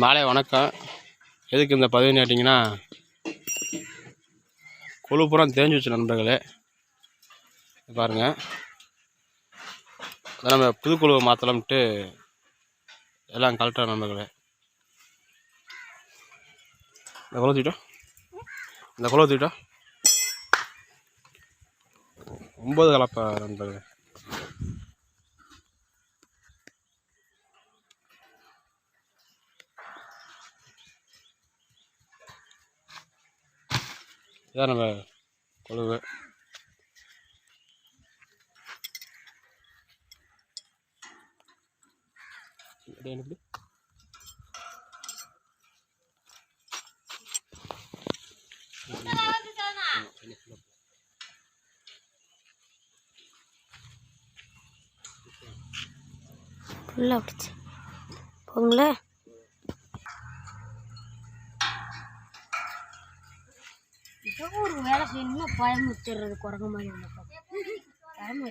மாலை வணக்கம். எதுக்கு இந்த பதவி கேட்டிங்கன்னா கொழு பூரா தேஞ்சு வச்சு நண்பர்களே. பாருங்கள் அதான் நம்ம புது குழுவை மாற்றலாம்ட்டு எல்லாம் கலெக்டர் நண்பர்களே. இந்த குழு இந்த குழு ஒம்பது கலப்பை நண்பர்களே. இதான் நம்ம கொழுவு. அப்படியே ஃபுல்லாக அப்படிச்சு போங்களேன் ஒரு வேலை செய்யணும்னா பயம் குரங்கு மாதிரி ஒன்று பயம்